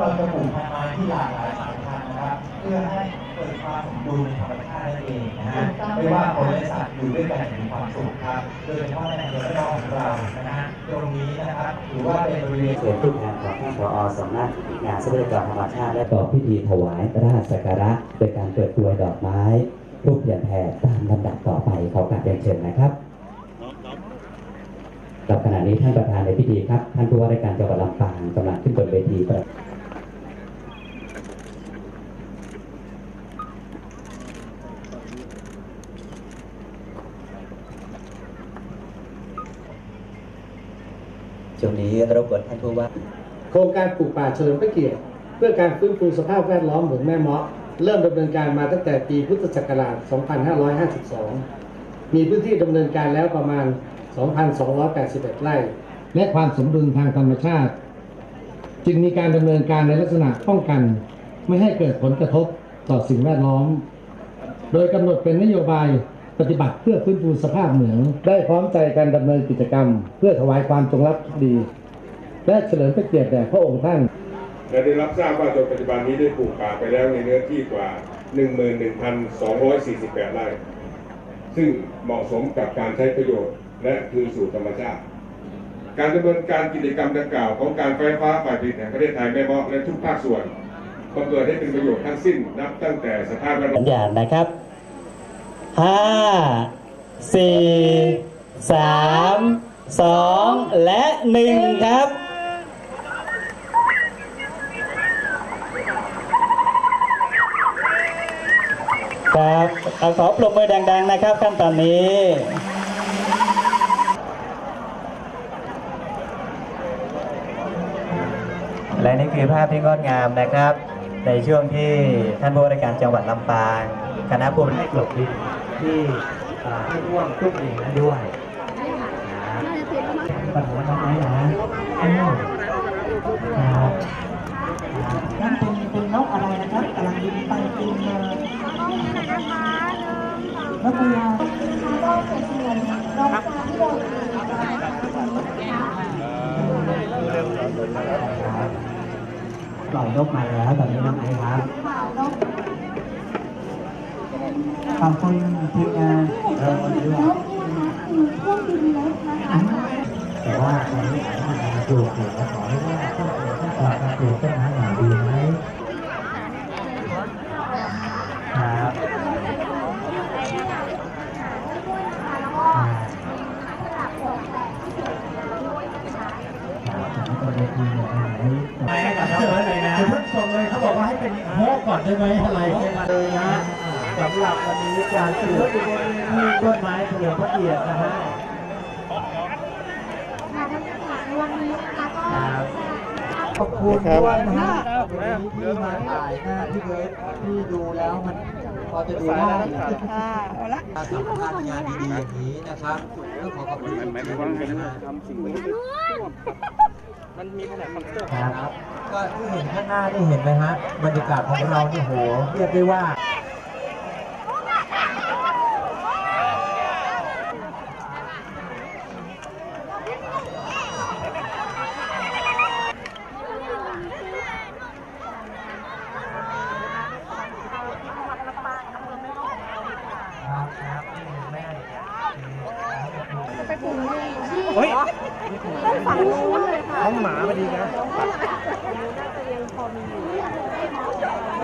เราจะปลูกพันธุ์ไม้ที่หลากหลายสายพันธุ์นะครับ เพื่อให้เกิดความสมดุลในธรรมชาตินั่นเองนะฮะไม่ว่าคนและสัตว์อยู่ด้วยกันอย่างมีความสุขครับ โดยเฉพาะในอำเภอระนองของเรานะฮะตรงนี้นะครับถือว่าเป็นบริเวณเชิญผู้แทนของท่านผอสำนักงานทรัพยากรธรรมชาติและต่อพิธีถวายราชสักการะโดยการเปิดตัวดอกไม้รูปเทียนแผ่ตามลำดับต่อไปขอกราบเรียนเชิญนะครับกับขณะนี้ท่านประธานในพิธีครับ ท่านผู้ว่าราชการจังหวัดลำปางกำลังขึ้นบนเวทีประ ช่วงนี้รบกวนท่านผู้ว่า โครงการปลูกป่าเฉลิมพระเกียรติเพื่อการฟื้นฟูสภาพแวดล้อมเหมืองแม่เมาะเริ่มดำเนินการมาตั้งแต่ปีพุทธศักราช 2552 มีพื้นที่ดำเนินการแล้วประมาณ 2,281 ไร่ และความสมดุลทางธรรมชาติ จึงมีการดำเนินการในลักษณะป้องกัน ไม่ให้เกิดผลกระทบต่อสิ่งแวดล้อม โดยกำหนดเป็นนโยบาย ปฏิบัติเพื่อฟื้นฟูสภาพเหมือง ได้พร้อมใจการดำเนินกิจกรรม เพื่อถวายความจงรักภักดี และเฉลิมพระเกียรติแด่พระองค์ท่านและได้รับทราบว่าจนปัจจุบันนี้ได้ปลูกป่าไปแล้วในเนื้อที่กว่า 11,248 ไร่ ซึ่งเหมาะสมกับการใช้ประโยชน์ และคืนสู่ธรรมชาติ การดำเนินการกิจกรรมดังกล่าวของการไฟฟ้าฝ่ายผลิตแห่งประเทศไทยแม่เมาะและทุกภาคส่วนบังเกิดให้เป็นประโยชน์ทั้งสิ้นนับตั้งแต่สภาพแวดล้อสัมญญาณนะครับ ห้าสี่สามสองและหนึ่งครับ ครับเอาขอปรบมือดัง ๆ นะครับขั้นตอนนี้และนี่คือภาพที่งดงามนะครับ ในช่วงที่ท่านผู้ว่าราชการจังหวัดลำปาง คณะผู้บริหารกลบดิน ที่อ่าให้ร่วมทุกเองนั้นด้วยปัญหาน้องไมนะอ้าวครับนั่นเป็นเป็นนกอะไรนะครับกำลังบินไปบินมานกพญาปล่อยนกมาแล้วตอนนี้น้อ ขอบคุณทีมงานเราด้วยว่าแต่ว่าตอนนี้อาจจะมาปลูกอยู่แลขอให้ว่าต้นไม้ต้นต่อการปลูกต้นไม้หน่อยดีไหมครับอ่าครับตอนนี้ทีมงานไหนไม่กับเชิญเลยนะคุณผู้ชมเลยเขาบอกว่าให้เป็นโฮก่อนได้ไหมอะไรเลยนะ สำหรับวันนี้การปลูกที่ต้นไม้เฉลิมพระเกียรตินะฮะวันนี้นะคะก็ครับขอบคุณด้วยนะฮะวันนี้ที่มาถ่ายหน้าที่เบิร์ดที่ดูแล้วมันพอจะดูได้การทำการงานดีๆอย่างนี้นะครับต้องขอขอบคุณจริงๆนะครับ ก็ที่เห็นข้างหน้านี่เห็นไหมฮะบรรยากาศของเราเนี่ยโหเรียกได้ว่า เฮ้ย ต้นฝั่งนู้นเลยค่ะห้องหมาพอดีนะม